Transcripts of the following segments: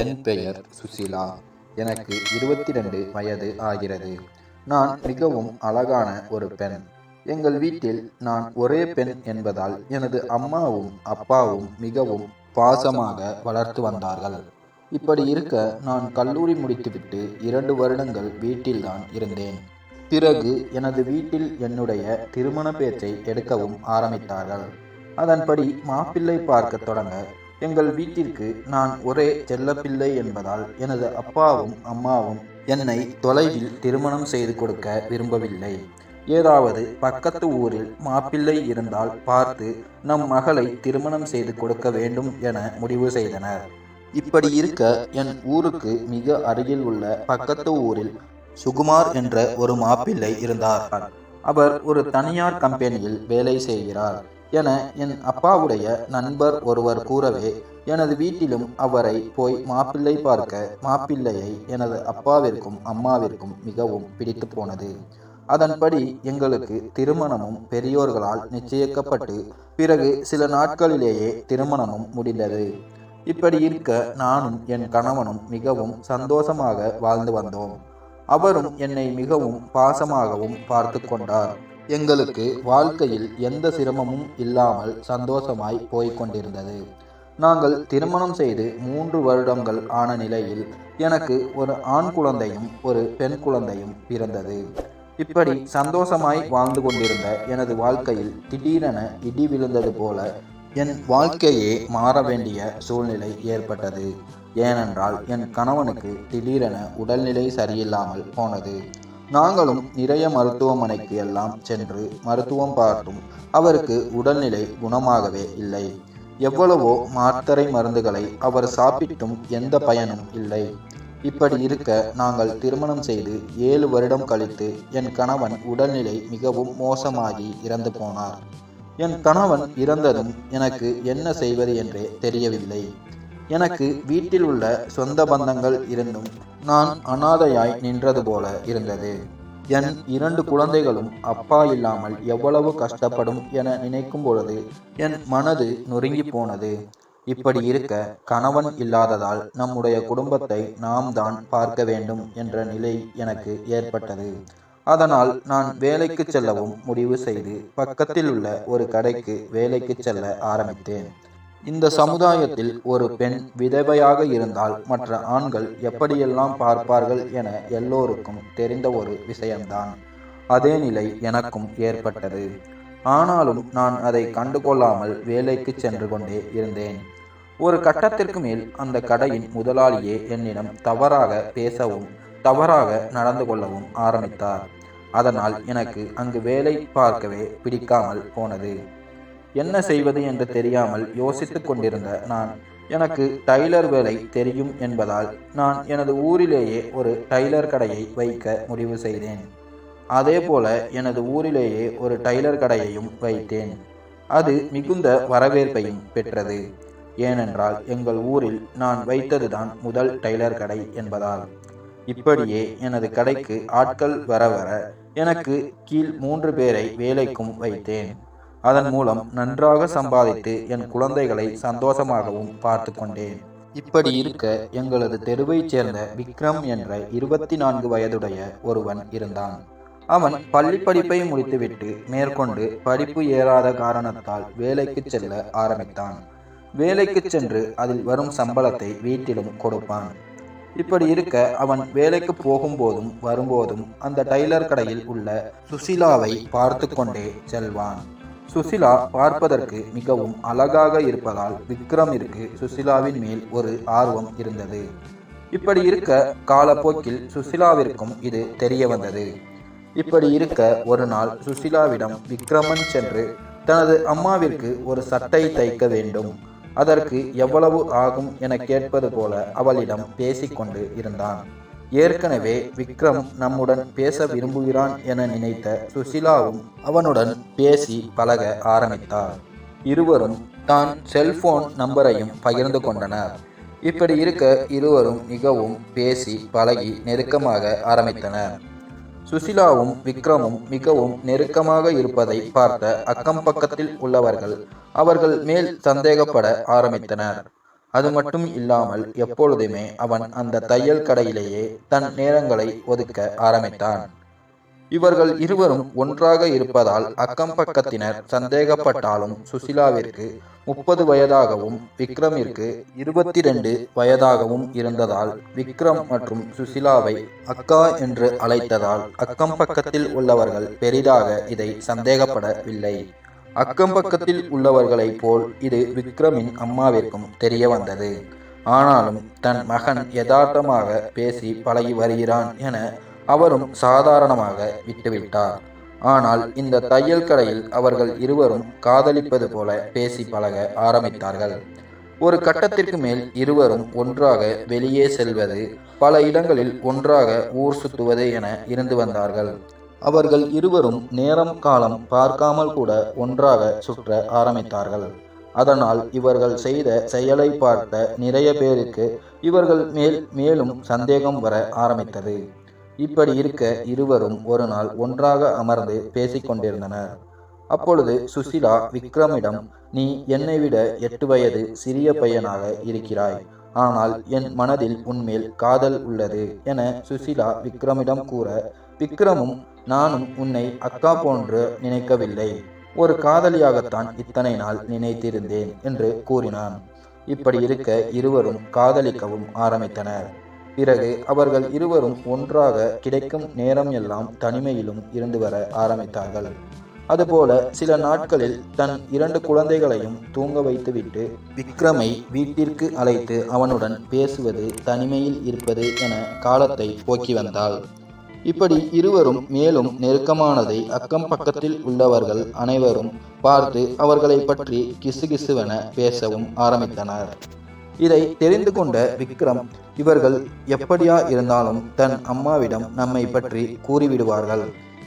என் பெயர் சுசிலா. எனக்கு இருபத்தி ரெண்டு வயது ஆகிறது. நான் மிகவும் அழகான ஒரு பெண். எங்கள் வீட்டில் நான் ஒரே பெண் என்பதால் எனது அம்மாவும் அப்பாவும் மிகவும் பாசமாக வளர்த்து வந்தார்கள். இப்படி இருக்க நான் கல்லூரி முடித்துவிட்டு இரண்டு வருடங்கள் வீட்டில்தான் இருந்தேன். பிறகு எனது வீட்டில் என்னுடைய திருமண பேச்சை எடுக்கவும் ஆரம்பித்தார்கள். அதன்படி மாப்பிள்ளை பார்க்க தொடங்க எங்கள் வீட்டிற்கு நான் ஒரே செல்லப்பிள்ளை என்பதால் எனது அப்பாவும் அம்மாவும் என்னை தொலைவில் திருமணம் செய்து கொடுக்க விரும்பவில்லை. ஏதாவது பக்கத்து ஊரில் மாப்பிள்ளை இருந்தால் பார்த்து நம் மகளை திருமணம் செய்து கொடுக்க வேண்டும் என முடிவு செய்தனர். இப்படி இருக்க என் ஊருக்கு மிக அருகில் உள்ள பக்கத்து ஊரில் சுகுமார் என்ற ஒரு மாப்பிள்ளை இருந்தார். அவர் ஒரு தனியார் கம்பெனியில் வேலை செய்கிறார். என என் அப்பாவுடைய நண்பர் ஒருவர் கூறவே எனது வீட்டிலும் அவரை போய் மாப்பிள்ளை பார்க்க மாப்பிள்ளையை எனது அப்பாவிற்கும் அம்மாவிற்கும் மிகவும் பிடித்து போனது. அதன்படி எங்களுக்கு திருமணமும் பெரியோர்களால் நிச்சயிக்கப்பட்டு பிறகு சில நாட்களிலேயே திருமணமும் முடிந்தது. இப்படி இருக்க நானும் என் கணவனும் மிகவும் சந்தோஷமாக வாழ்ந்து வந்தோம். அவரும் என்னை மிகவும் பாசமாகவும் பார்த்து கொண்டார். எங்களுக்கு வாழ்க்கையில் எந்த சிரமமும் இல்லாமல் சந்தோஷமாய் போய்கொண்டிருந்தது நாங்கள் திருமணம் செய்து மூன்று வருடங்கள் ஆன நிலையில் எனக்கு ஒரு ஆண் குழந்தையும் ஒரு பெண் குழந்தையும் பிறந்தது. இப்படி சந்தோஷமாய் வாழ்ந்து கொண்டிருந்த எனது வாழ்க்கையில் திடீரென இடி விழுந்தது போல என் வாழ்க்கையே மாற வேண்டிய சூழ்நிலை ஏற்பட்டது. ஏனென்றால் என் கணவனுக்கு திடீரென உடல்நிலை சரியில்லாமல் போனது. நாங்களும் நிறைய மருத்துவமனைக்கு எல்லாம் சென்று மருத்துவம் பார்த்தும் அவருக்கு உடல்நிலை குணமாகவே இல்லை. எவ்வளவோ மாத்திரை மருந்துகளை அவர் சாப்பிட்டும் எந்த பயனும் இல்லை. இப்படி இருக்க நாங்கள் திருமணம் செய்து ஏழு வருடம் கழித்து என் கணவன் உடல்நிலை மிகவும் மோசமாகி இறந்து போனார். என் கணவன் இறந்ததும் எனக்கு என்ன செய்வது என்றே தெரியவில்லை. எனக்கு வீட்டில் உள்ள சொந்த பந்தங்கள் இருந்தும் நான் அனாதையாய் நின்றது போல இருந்தது. என் இரண்டு குழந்தைகளும் அப்பா இல்லாமல் எவ்வளவு கஷ்டப்படும் என நினைக்கும் பொழுது என் மனது நொறுங்கி போனது. இப்படி இருக்க கணவன் இல்லாததால் நம்முடைய குடும்பத்தை நாம் தான் பார்க்க வேண்டும் என்ற நிலை எனக்கு ஏற்பட்டது. அதனால் நான் வேலைக்கு செல்லவும் முடிவு செய்து பக்கத்தில் உள்ள ஒரு கடைக்கு வேலைக்கு செல்ல ஆரம்பித்தேன். இந்த சமுதாயத்தில் ஒரு பெண் விதவையாக இருந்தால் மற்ற ஆண்கள் எப்படியெல்லாம் பார்ப்பார்கள் என எல்லோருக்கும் தெரிந்த ஒரு விஷயம்தான். அதே நிலை எனக்கும் ஏற்பட்டது. ஆனாலும் நான் அதை கண்டுகொள்ளாமல் வேலைக்கு சென்று கொண்டே இருந்தேன். ஒரு கட்டத்திற்கு மேல் அந்த கடையின் முதலாளியே என்னிடம் தவறாக பேசவும் தவறாக நடந்து கொள்ளவும் ஆரம்பித்தார். அதனால் எனக்கு அங்கு வேலை பார்க்கவே பிடிக்காமல் போனது. என்ன செய்வது என்று தெரியாமல் யோசித்துக் கொண்டிருந்த நான் எனக்கு டைலர் வேலை தெரியும் என்பதால் நான் எனது ஊரிலேயே ஒரு டைலர் கடையை வைக்க முடிவு செய்தேன். அதே போல எனது ஊரிலேயே ஒரு டைலர் கடையையும் வைத்தேன். அது மிகுந்த வரவேற்பையும் பெற்றது. ஏனென்றால் எங்கள் ஊரில் நான் வைத்ததுதான் முதல் டைலர் கடை என்பதால். இப்படியே எனது கடைக்கு ஆட்கள் வர வர எனக்கு கீழ் மூன்று பேரை வேலைக்கும் வைத்தேன். அதன் மூலம் நன்றாக சம்பாதித்து என் குழந்தைகளை சந்தோஷமாகவும் பார்த்து கொண்டேன். இப்படி இருக்க எங்களது தெருவைச் சேர்ந்த விக்ரம் என்ற இருபத்தி நான்கு வயதுடைய ஒருவன் இருந்தான். அவன் பள்ளி படிப்பை முடித்துவிட்டு மேற்கொண்டு படிப்பு ஏறாத காரணத்தால் வேலைக்கு செல்ல ஆரம்பித்தான். வேலைக்கு சென்று அதில் வரும் சம்பளத்தை வீட்டிலும் கொடுப்பான். இப்படி இருக்க அவன் வேலைக்கு போகும்போதும் வரும்போதும் அந்த டைலர் கடையில் உள்ள சுசிலாவை பார்த்து கொண்டே செல்வான். சுசிலா பார்ப்பதற்கு மிகவும் அழகாக இருப்பதால் விக்ரமிற்கு சுசிலாவின் மேல் ஒரு ஆர்வம் இருந்தது. இப்படி இருக்க காலப்போக்கில் சுசிலாவிற்கும் இது தெரிய வந்தது. இப்படி இருக்க ஒரு நாள் சுசிலாவிடம் விக்ரமன் சென்று தனது அம்மாவிற்கு ஒரு சட்டை தைக்க வேண்டும். அதற்கு எவ்வளவு ஆகும் என கேட்பது போல அவளிடம் பேசிக்கொண்டு இருந்தான். ஏற்கனவே விக்ரம் நம்முடன் பேச விரும்புகிறான் என நினைத்த சுசிலாவும் அவனுடன் பேசி பழக ஆரம்பித்தார். இருவரும் தான் செல்போன் நம்பரையும் பகிர்ந்து கொண்டனர். இப்படி இருக்க இருவரும் மிகவும் பேசி பழகி நெருக்கமாக ஆரம்பித்தனர். சுசிலாவும் விக்ரமும் மிகவும் நெருக்கமாக இருப்பதை பார்த்த அக்கம் பக்கத்தில் உள்ளவர்கள் அவர்கள் மேல் சந்தேகப்பட ஆரம்பித்தனர். அது மட்டும் இல்லாமல் எப்பொழுதுமே அவன் அந்த தையல் கடையிலேயே தன் நேரங்களை ஒதுக்க ஆரம்பித்தான். இவர்கள் இருவரும் ஒன்றாக இருப்பதால் அக்கம் பக்கத்தினர் சந்தேகப்பட்டாலும் சுசிலாவிற்கு முப்பது வயதாகவும் விக்ரமிற்கு இருபத்தி ரெண்டு வயதாகவும் இருந்ததால் விக்ரம் மற்றும் சுசிலாவை அக்கா என்று அழைத்ததால் அக்கம் பக்கத்தில் உள்ளவர்கள் பெரிதாக இதை சந்தேகப்படவில்லை. அக்கம் பக்கத்தில் உள்ளவர்களைப் போல் இது விக்ரமின் அம்மாவிற்கும் தெரிய வந்தது. ஆனாலும் தன் மகன் யதார்த்தமாக பேசி பழகி வருகிறான் என அவரும் சாதாரணமாக விட்டுவிட்டார். ஆனால் இந்த தையல் கடையில் அவர்கள் இருவரும் காதலிப்பது போல பேசி பழக ஆரம்பித்தார்கள். ஒரு கட்டத்திற்கு மேல் இருவரும் ஒன்றாக வெளியே செல்வது பல இடங்களில் ஒன்றாக ஊர் சுற்றுவது என இருந்து வந்தார்கள். அவர்கள் இருவரும் நேரம் காலம் பார்க்காமல் கூட ஒன்றாக சுற்ற ஆரம்பித்தார்கள். அதனால் இவர்கள் செய்த செயலை பார்த்த நிறைய பேருக்கு இவர்கள் மேல் மேலும் சந்தேகம் வர ஆரம்பித்தது. இப்படி இருக்க இருவரும் ஒரு நாள் ஒன்றாக அமர்ந்து பேசிக்கொண்டிருந்தனர் அப்பொழுது சுசிலா விக்ரமிடம் நீ என்னை விட எட்டு வயது சிறிய பையனாக இருக்கிறாய். ஆனால் என் மனதில் உன்மேல் காதல் உள்ளது என சுசிலா விக்ரமிடம் கூற விக்ரமும் நானும் உன்னை அக்கா போன்று நினைக்கவில்லை. ஒரு காதலியாகத்தான் இத்தனை நாள் நினைத்திருந்தேன் என்று கூறினான். இப்படி இருக்க இருவரும் காதலிக்கவும் ஆரம்பித்தனர். பிறகு அவர்கள் இருவரும் ஒன்றாக கிடைக்கும் நேரம் எல்லாம் தனிமையிலும் இருந்து வர ஆரம்பித்தார்கள். அதுபோல சில நாட்களில் தன் இரண்டு குழந்தைகளையும் தூங்க வைத்துவிட்டு விக்ரமை வீட்டிற்கு அழைத்து அவனுடன் பேசுவது தனிமையில் இருப்பது என காலத்தை போக்கி வந்தாள். இப்படி இருவரும் மேலும் நெருக்கமானதை அக்கம் பக்கத்தில் உள்ளவர்கள் அனைவரும் பார்த்து அவர்களை பற்றி கிசுகிசுவென பேசவும் ஆரம்பித்தனர். இதை தெரிந்து கொண்ட விக்ரம் இவர்கள் எப்படியா இருந்தாலும் தன் அம்மாவிடம் நம்மை பற்றி கூறிவிடுவார்கள்.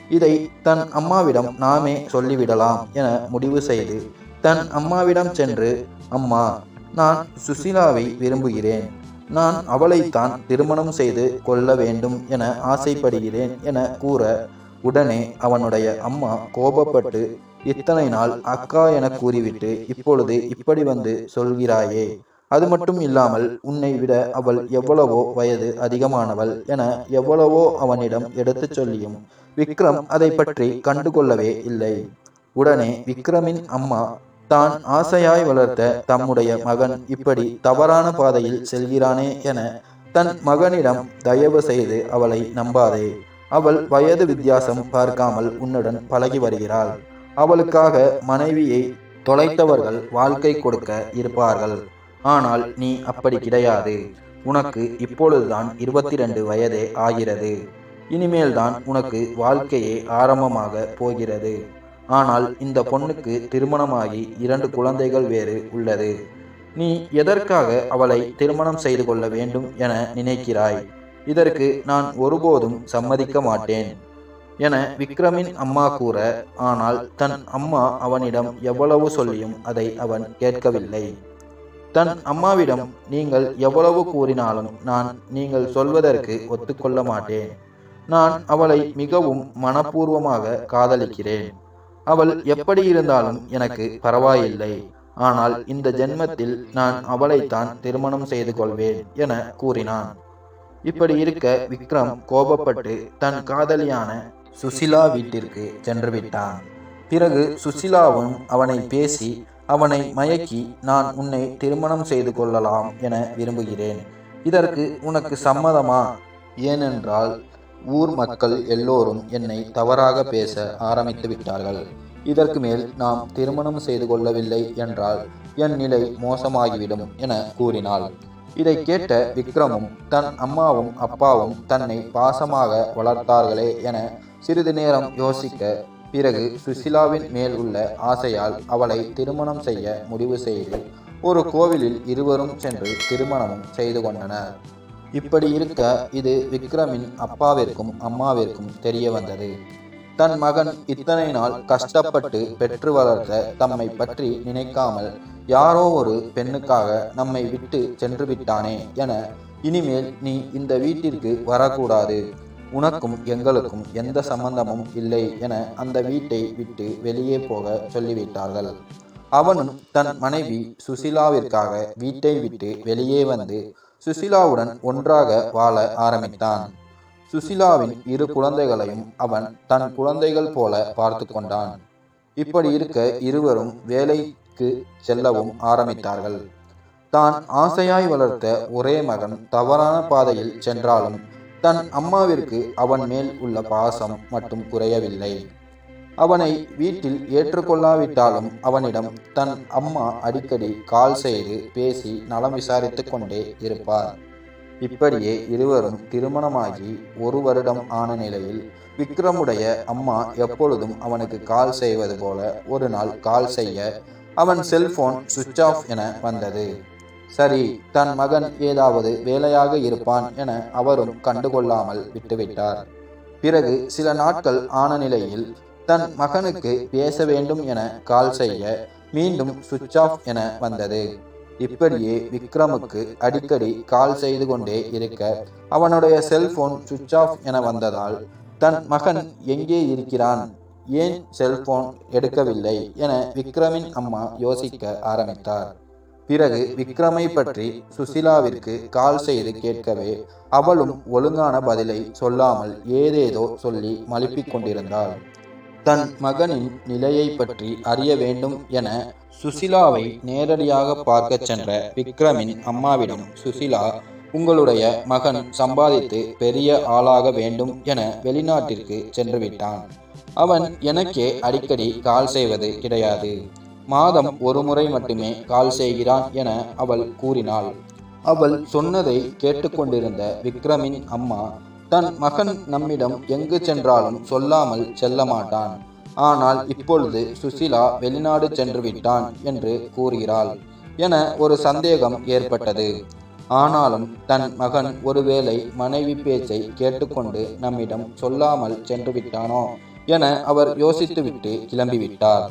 இதை தன் அம்மாவிடம் நாமே சொல்லிவிடலாம் என முடிவு செய்து தன் அம்மாவிடம் சென்று அம்மா நான் சுசிலாவை விரும்புகிறேன். நான் அவளைத்தான் திருமணம் செய்து கொள்ள வேண்டும் என ஆசைப்படுகிறேன் என கூற உடனே அவனுடைய அம்மா கோபப்பட்டு இத்தனை நாள் அக்கா என கூறிவிட்டு இப்பொழுது இப்படி வந்து சொல்கிறாயே அது மட்டும் இல்லாமல் உன்னை விட அவள் எவ்வளவோ வயது அதிகமானவள் என எவ்வளவோ அவனிடம் எடுத்துச் சொல்லியும் விக்ரம் அதை பற்றி கண்டுகொள்ளவே இல்லை. உடனே விக்ரமின் அம்மா தான் ஆசையாய் வளர்த்த தம்முடைய மகன் இப்படி தவறான பாதையில் செல்கிறானே என தன் மகனிடம் தயவு செய்து அவளை நம்பாதே. அவள் வயது வித்தியாசம் பார்க்காமல் உன்னுடன் பழகி வருகிறாள். அவளுக்காக மனைவியை தொலைத்தவர்கள் வாழ்க்கை கொடுக்க இருப்பார்கள். ஆனால் நீ அப்படி கிடையாது. உனக்கு இப்பொழுதுதான் இருபத்தி ரெண்டு வயதே ஆகிறது. இனிமேல் தான் உனக்கு வாழ்க்கையே ஆரம்பமாக போகிறது. ஆனால் இந்த பொண்ணுக்கு திருமணமாகி இரண்டு குழந்தைகள் வேறு உள்ளது. நீ எதற்காக அவளை திருமணம் செய்து கொள்ள வேண்டும் என நினைக்கிறாய்? இதற்கு நான் ஒருபோதும் சம்மதிக்க மாட்டேன் என விக்ரமின் அம்மா கூற ஆனால் தன் அம்மா அவனிடம் எவ்வளவு சொல்லியும் அதை அவன் கேட்கவில்லை. தன் அம்மாவிடம் நீங்கள் எவ்வளவு கூறினாலும் நான் நீங்கள் சொல்வதற்கு ஒத்துக்கொள்ள மாட்டேன். நான் அவளை மிகவும் மனப்பூர்வமாக காதலிக்கிறேன். அவள் எப்படி இருந்தாலும் எனக்கு பரவாயில்லை. ஆனால் இந்த ஜென்மத்தில் நான் அவளைத்தான் திருமணம் செய்து கொள்வேன் என கூறினான். இப்படி இருக்க விக்ரம் கோபப்பட்டு தன் காதலியான சுசிலா வீட்டிற்கு சென்று விட்டான். பிறகு சுசிலாவும் அவனை பேசி அவனை மயக்கி நான் உன்னை திருமணம் செய்து கொள்ளலாம் என விரும்புகிறேன். இதற்கு உனக்கு சம்மதமா? ஏனென்றால் ஊர் மக்கள் எல்லோரும் என்னை தவறாக பேச ஆரம்பித்து விட்டார்கள். இதற்கு மேல் நாம் திருமணம் செய்து கொள்ளவில்லை என்றால் என் நிலை மோசமாகிவிடும் என கூறினாள். இதை கேட்ட விக்ரமும் தன் அம்மாவும் அப்பாவும் தன்னை பாசமாக வளர்த்தார்களே என சிறிது நேரம் யோசிக்க பிறகு சுசிலாவின் மேல் உள்ள ஆசையால் அவளை திருமணம் செய்ய முடிவு செய்து ஒரு கோவிலில் இருவரும் சென்று திருமணமும் செய்து கொண்டனர். இப்படி இருக்க இது விக்ரமின் அப்பாவிற்கும் அம்மாவிற்கும் தெரிய வந்தது. தன் மகன் இத்தனை நாள் கஷ்டப்பட்டு பெற்று வளர்த்த தம்மை பற்றி நினைக்காமல் யாரோ ஒரு பெண்ணுக்காக நம்மை விட்டு சென்று விட்டானே என இனிமேல் நீ இந்த வீட்டிற்கு வரக்கூடாது. உனக்கும் எங்களுக்கும் எந்த சம்பந்தமும் இல்லை என அந்த வீட்டை விட்டு வெளியே போக சொல்லிவிட்டார்கள். அவனும் தன் மனைவி சுசிலாவிற்காக வீட்டை விட்டு வெளியே வந்து சுசிலாவுடன் ஒன்றாக வாழ ஆரம்பித்தான். சுசிலாவின் இரு குழந்தைகளையும் அவன் தன் குழந்தைகள் போல பார்த்து கொண்டான். இப்படி இருக்க இருவரும் வேலைக்கு செல்லவும் ஆரம்பித்தார்கள். தான் ஆசையாய் வளர்த்த ஒரே மகன் தவறான பாதையில் சென்றாலும் தன் அம்மாவிற்கு அவன் மேல் உள்ள பாசம் மட்டும் குறையவில்லை. அவனை வீட்டில் ஏற்றுக்கொள்ளாவிட்டாலும் அவனிடம் தன் அம்மா அடிக்கடி கால் செய்து பேசி நலம் விசாரித்து கொண்டே இருப்பார். இப்படியே இருவரும் திருமணமாகி ஒரு வருடம் ஆன நிலையில் விக்ரமுடைய அம்மா எப்பொழுதும் அவனுக்கு கால் செய்வது போல ஒரு நாள் கால் செய்ய அவன் செல்போன் சுவிட்ச் ஆஃப் என வந்தது. சரி தன் மகன் ஏதாவது வேலையாக இருப்பான் என அவரும் கண்டுகொள்ளாமல் விட்டுவிட்டார். பிறகு சில நாட்கள் ஆன நிலையில் தன் மகனுக்கு பேச வேண்டும் என கால் செய்ய மீண்டும் சுவிட்ச் ஆஃப் என வந்தது. இப்படியே விக்ரமுக்கு அடிக்கடி கால் செய்து கொண்டே இருக்க அவனுடைய செல்போன் சுவிட்ச் ஆஃப் என வந்ததால் தன் மகன் எங்கே இருக்கிறான்? ஏன் செல்போன் எடுக்கவில்லை என விக்ரமின் அம்மா யோசிக்க ஆரம்பித்தார். பிறகு விக்ரமை பற்றி சுசிலாவிற்கு கால் செய்து கேட்கவே அவளும் ஒழுங்கான பதிலை சொல்லாமல் ஏதேதோ சொல்லி மழுப்பிக் கொண்டிருந்தாள். தன் மகனின் நிலையை பற்றி அறிய வேண்டும் என சுசிலாவை நேரடியாக பார்க்கச் சென்ற விக்ரமின் அம்மாவிடம் சுசிலா உங்களுடைய மகன் சம்பாதித்து பெரிய ஆளாக வேண்டும் என வெளிநாட்டிற்கு சென்று விட்டான். அவன் எனக்கே அடிக்கடி கால் செய்வது கிடையாது. மாதம் ஒரு முறை மட்டுமே கால் செய்கிறான் என அவள் கூறினாள். அவள் சொன்னதை கேட்டுக்கொண்டிருந்த விக்ரமின் அம்மா தன் மகன் நம்மிடம் எங்கு சென்றாலும் சொல்லாமல் செல்ல மாட்டான் ஆனால் இப்பொழுது சுசிலா வெளிநாடு சென்று விட்டான் என்று கூறுகிறாள் என ஒரு சந்தேகம் ஏற்பட்டது. ஆனாலும் தன் மகன் ஒருவேளை மனைவி பேச்சை கேட்டுக்கொண்டு நம்மிடம் சொல்லாமல் சென்று விட்டானோ என அவர் யோசித்துவிட்டு கிளம்பிவிட்டார்.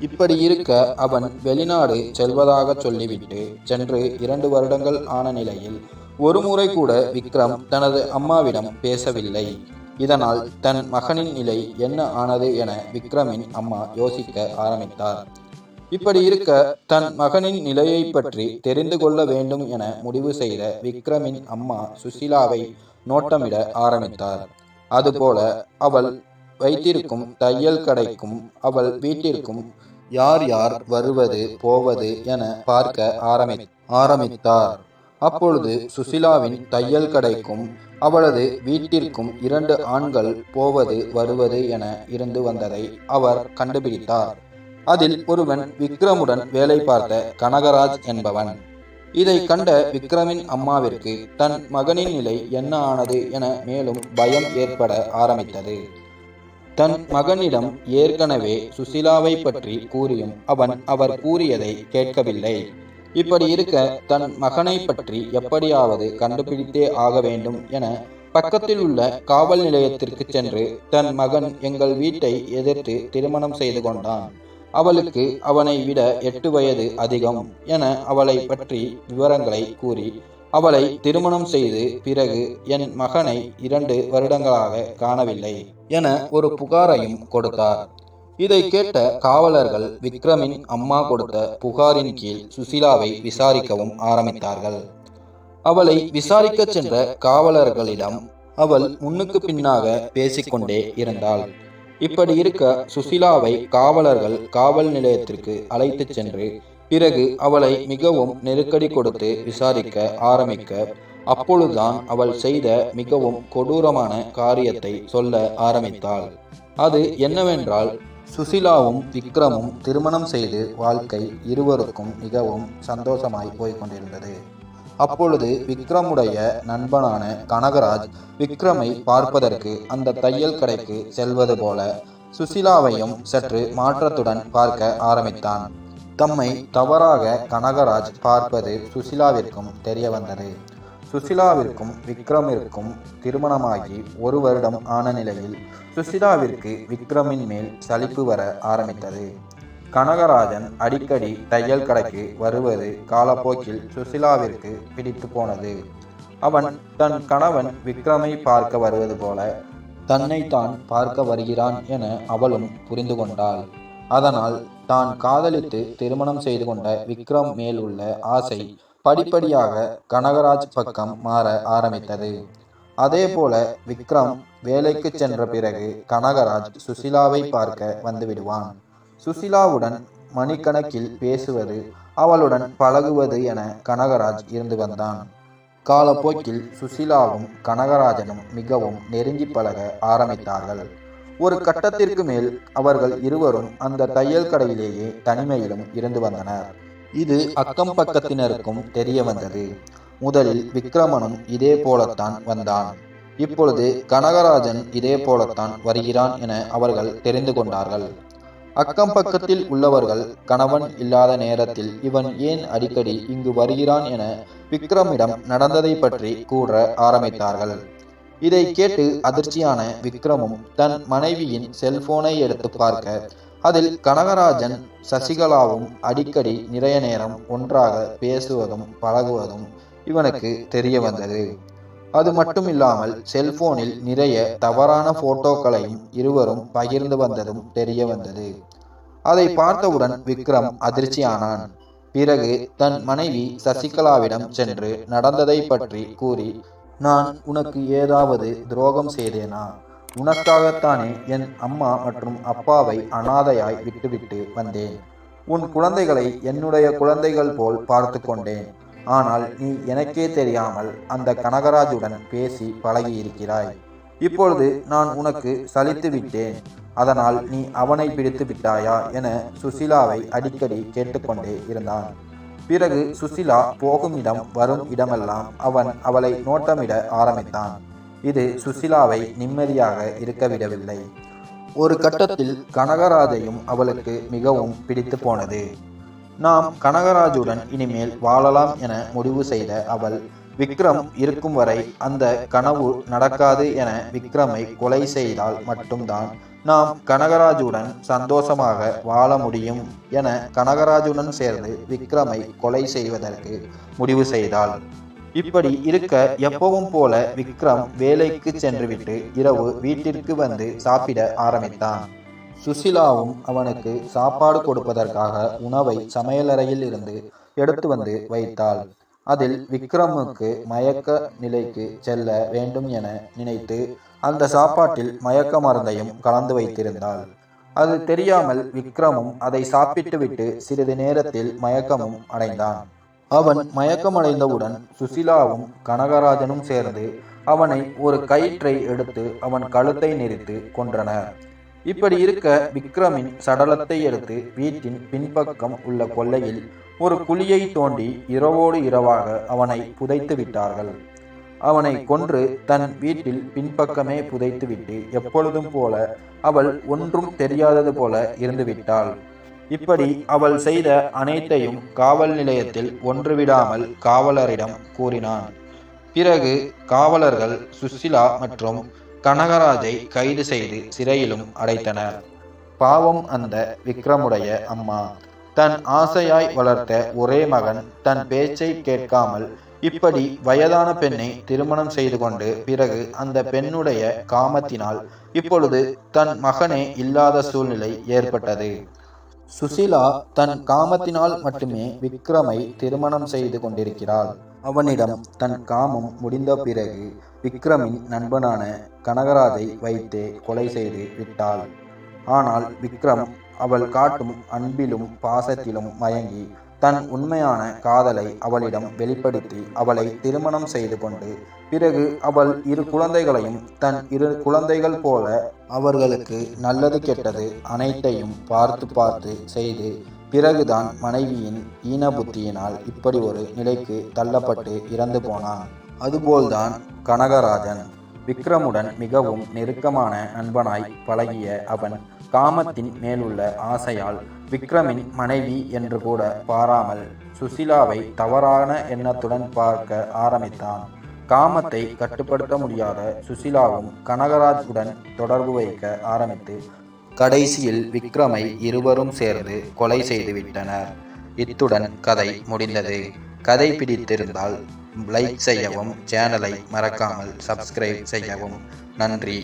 இப்படி இருக்க அவன் வெளிநாடு செல்வதாக சொல்லிவிட்டு சென்று இரண்டு வருடங்கள் ஆன நிலையில் ஒருமுறை கூட விக்ரம் தனது அம்மாவிடம் பேசவில்லை. இதனால் தன் மகனின் நிலை என்ன ஆனது என விக்ரமின் அம்மா யோசிக்க ஆரம்பித்தார். இப்படி இருக்க தன் மகனின் நிலையை பற்றி தெரிந்து கொள்ள வேண்டும் என முடிவு செய்த விக்ரமின் அம்மா சுசிலாவை நோட்டமிட ஆரம்பித்தார். அதுபோல அவள் வைத்திருக்கும் தையல் கடைக்கும் அவள் வீட்டிற்கும் யார் யார் வருவது போவது என பார்க்க ஆரம்பி ஆரம்பித்தார். அப்பொழுது சுசிலாவின் தையல் கடைக்கும் அவளது வீட்டிற்கும் இரண்டு ஆண்கள் போவது வருவது என இருந்து வந்ததை அவர் கண்டுபிடித்தார். அதில் ஒருவன் விக்ரமுடன் வேலை பார்த்த கனகராஜ் என்பவன். இதை கண்ட விக்ரமின் அம்மாவிற்கு தன் மகனின் நிலை என்ன ஆனது? என மேலும் பயம் ஏற்பட ஆரம்பித்தது. தன் மகனிடம் ஏற்கனவே சுசிலாவை பற்றி கூறியும் அவன் அவர் கூறியதை கேட்கவில்லை. இப்படி இருக்க தன் மகனை பற்றி எப்படியாவது கண்டுபிடித்தே ஆக வேண்டும் என பக்கத்தில் உள்ள காவல் நிலையத்திற்கு சென்று தன் மகன் எங்கள் வீட்டை எதிர்த்து திருமணம் செய்து கொண்டான். அவளுக்கு அவனை விட எட்டு வயது அதிகம் என அவளை பற்றி விவரங்களை கூறி அவளை திருமணம் செய்து பிறகு என் மகனை இரண்டு வருடங்களாக காணவில்லை என ஒரு புகாரையும் கொடுத்தார். இதை கேட்ட காவலர்கள் விக்ரமின் அம்மா கொடுத்த புகாரின் கீழ் சுசிலாவை விசாரிக்கவும் ஆரம்பித்தார்கள். அவளை விசாரிக்க சென்ற காவலர்களிடம் அவள் முன்னுக்கு பின்னாக பேசிக்கொண்டே இருந்தாள். இப்படி இருக்க சுசிலாவை காவலர்கள் காவல் நிலையத்திற்கு அழைத்துச் சென்று பிறகு அவளை மிகவும் நெருக்கடி கொடுத்து விசாரிக்க ஆரம்பிக்க அப்பொழுதுதான் அவள் செய்த மிகவும் கொடூரமான காரியத்தை சொல்ல ஆரம்பித்தாள். அது என்னவென்றால் சுசிலாவும் விக்ரமும் திருமணம் செய்து வாழ்க்கை இருவருக்கும் மிகவும் சந்தோஷமாய் போய்கொண்டிருந்தது அப்பொழுது விக்ரமுடைய நண்பனான கனகராஜ் விக்ரமை பார்ப்பதற்கு அந்த தையல் கடைக்கு செல்வது போல சுசிலாவையும் சற்று மாற்றத்துடன் பார்க்க ஆரம்பித்தான். தம்மை தவறாக கனகராஜ் பார்ப்பது சுசிலாவிற்கும் தெரிய வந்தது. சுசிலாவிற்கும் விக்ரமிற்கும் திருமணமாகி ஒரு வருடம் ஆன நிலையில் சுசிலாவிற்கு விக்ரமின் மேல் சலிப்பு வர ஆரம்பித்தது. கனகராஜன் அடிக்கடி தையல் கடைக்கு வருவது காலப்போக்கில் சுசிலாவிற்கு பிடித்து போனது. அவன் தன் கணவன் விக்ரமை பார்க்க வருவது போல தன்னைத்தான் பார்க்க வருகிறான் என அவளும் புரிந்து கொண்டாள். அதனால் தான் காதலித்து திருமணம் செய்து கொண்ட விக்ரம் மேல் உள்ள ஆசை படிப்படியாக கனகராஜ் பக்கம் மாற ஆரம்பித்தது. அதே போல விக்ரம் வேலைக்கு சென்ற பிறகு கனகராஜ் சுசிலாவை பார்க்க வந்துவிடுவான். சுசிலாவுடன் மணிக்கணக்கில் பேசுவது அவளுடன் பழகுவது என கனகராஜ் இருந்து வந்தான். காலப்போக்கில் சுசிலாவும் கனகராஜனும் மிகவும் நெருங்கி பழக ஆரம்பித்தார்கள். ஒரு கட்டத்திற்கு மேல் அவர்கள் இருவரும் அந்த தையல் கடையிலேயே தனிமையிலும் இருந்து வந்தனர். இது அக்கம் பக்கத்தினருக்கும் தெரிய வந்தது. முதலில் விக்ரமனும் இதே போலத்தான் வந்தான். இப்பொழுது கனகராஜன் இதே போலத்தான் வருகிறான் என அவர்கள் தெரிந்து கொண்டார்கள். அக்கம் பக்கத்தில் உள்ளவர்கள் கணவன் இல்லாத நேரத்தில் இவன் ஏன் அடிக்கடி இங்கு வருகிறான் என விக்ரமிடம் நடந்ததை பற்றி கூற ஆரம்பித்தார்கள். இதை கேட்டு அதிர்ச்சியான விக்ரமும் தன் மனைவியின் செல்போனை எடுத்து பார்க்க அதில் கனகராஜன் சசிகலாவும் அடிக்கடி நிறைய நேரம் ஒன்றாக பேசுவதும் பழகுவதும் இவனுக்கு தெரிய வந்தது. அது மட்டும் இல்லாமல் செல்போனில் நிறைய தவறான போட்டோக்களையும் இருவரும் பகிர்ந்து வந்ததும் தெரிய வந்தது. அதை பார்த்தவுடன் விக்ரம் அதிர்ச்சியானான். பிறகு தன் மனைவி சசிகலாவிடம் சென்று நடந்ததை பற்றி கூறி நான் உனக்கு ஏதாவது துரோகம் செய்தேனா? உனக்காகத்தானே என் அம்மா மற்றும் அப்பாவை அனாதையாய் விட்டுவிட்டு வந்தேன். உன் குழந்தைகளை என்னுடைய குழந்தைகள் போல் பார்த்து கொண்டேன். ஆனால் நீ எனக்கே தெரியாமல் அந்த கனகராஜுடன் பேசி பழகியிருக்கிறாய். இப்பொழுது நான் உனக்கு சலித்து விட்டேன். அதனால் நீ அவனை பிடித்து விட்டாயா என சுசிலாவை அடிக்கடி கேட்டுக்கொண்டே இருந்தான். பிறகு சுசிலா போகும் இடம் வரும் இடமெல்லாம் அவன் அவளை நோட்டமிட ஆரம்பித்தான். இது சுசிலாவை நிம்மதியாக இருக்க விடவில்லை ஒரு கட்டத்தில் கனகராஜையும் அவளுக்கு மிகவும் பிடித்து போனது. நாம் கனகராஜுடன் இனிமேல் வாழலாம் என முடிவு செய்த அவள் விக்ரம் இருக்கும் வரை அந்த கனவு நடக்காது என விக்ரமை கொலை செய்தால் மட்டும்தான் நாம் கனகராஜுடன் சந்தோஷமாக வாழ முடியும் என கனகராஜுடன் சேர்ந்து விக்ரமை கொலை செய்வதற்கு முடிவு செய்தாள். இப்படி இருக்க எப்பவும் போல விக்ரம் வேலைக்கு சென்றுவிட்டு இரவு வீட்டிற்கு வந்து சாப்பிட ஆரம்பித்தான். சுசிலாவும் அவனுக்கு சாப்பாடு கொடுப்பதற்காக உணவை சமையலறையில் இருந்து எடுத்து வந்து வைத்தாள். அதில் விக்ரமுக்கு மயக்க நிலைக்கு செல்ல வேண்டும் என நினைத்து அந்த சாப்பாட்டில் மயக்க மருந்தையும் கலந்து வைத்திருந்தாள். அது தெரியாமல் விக்ரமும் அதை சாப்பிட்டுவிட்டு சிறிது நேரத்தில் மயக்கமும் அடைந்தான். அவன் மயக்கமடைந்தவுடன் சுசிலாவும் கனகராஜனும் சேர்ந்து அவனை ஒரு கயிற்றை எடுத்து அவன் கழுத்தை நெரித்து கொன்றனர் இப்படி இருக்க விக்ரமின் சடலத்தை எடுத்து வீட்டின் பின்பக்கம் உள்ள கொல்லையில் ஒரு குழியை தோண்டி இரவோடு இரவாக அவனை புதைத்து விட்டார்கள். அவனை கொன்று தன் வீட்டில் பின்பக்கமே புதைத்துவிட்டு எப்பொழுதும் போல அவள் ஒன்றும் தெரியாதது போல இருந்துவிட்டாள் இப்படி அவள் செய்த அனைத்தையும் காவல் நிலையத்தில் ஒன்றுவிடாமல் காவலரிடம் கூறினான். பிறகு காவலர்கள் சுசிலா மற்றும் கனகராஜை கைது செய்து சிறையிலும் அடைத்தனர். பாவம் அந்த விக்ரமுடைய அம்மா. தன் ஆசையாய் வளர்த்த ஒரே மகன் தன் பேச்சை கேட்காமல் இப்படி வயதான பெண்ணை திருமணம் செய்து கொண்டு பிறகு அந்த பெண்ணுடைய காமத்தினால் இப்பொழுது தன் மகனே இல்லாத சூழ்நிலை ஏற்பட்டது. சுசிலா தன் காமத்தினால் மட்டுமே விக்ரமை திருமணம் செய்து கொண்டிருக்கிறாள். அவனிடம் தன் காமம் முடிந்த பிறகு விக்ரமின் நண்பனான கனகராஜை வைத்தே கொலை செய்து விட்டாள். ஆனால் விக்ரம் அவள் காட்டும் அன்பிலும் பாசத்திலும் மயங்கி தன் உண்மையான காதலை அவளிடம் வெளிப்படுத்தி அவளை திருமணம் செய்து கொண்டு பிறகு அவள் இரு குழந்தைகளையும் தன் இரு குழந்தைகள் போல அவர்களுக்கு நல்லது கெட்டது அனைத்தையும் பார்த்து பார்த்து செய்து பிறகுதான் மனைவியின் ஈன புத்தியினால் இப்படி ஒரு நிலைக்கு தள்ளப்பட்டு இறந்து போனான். அதுபோல்தான் கனகராஜன். விக்ரமுடன் மிகவும் நெருக்கமான நண்பனாய் பழகிய அவன் காமத்தின் மேலுள்ள ஆசையால் விக்ரமின் மனைவி என்று கூட பாராமல் சுசிலாவை தவறான எண்ணத்துடன் பார்க்க ஆரம்பித்தான். காமத்தை கட்டுப்படுத்த முடியாத சுசிலாவும் கனகராஜுடன் தொடர்பு வைக்க ஆரம்பித்து கடைசியில் விக்ரமை இருவரும் சேர்ந்து கொலை செய்துவிட்டனர் இத்துடன் கதை முடிந்தது. கதை பிடித்திருந்தால் லைக் செய்யவும் சேனலை மறக்காமல் சப்ஸ்கிரைப் செய்யவும். நன்றி.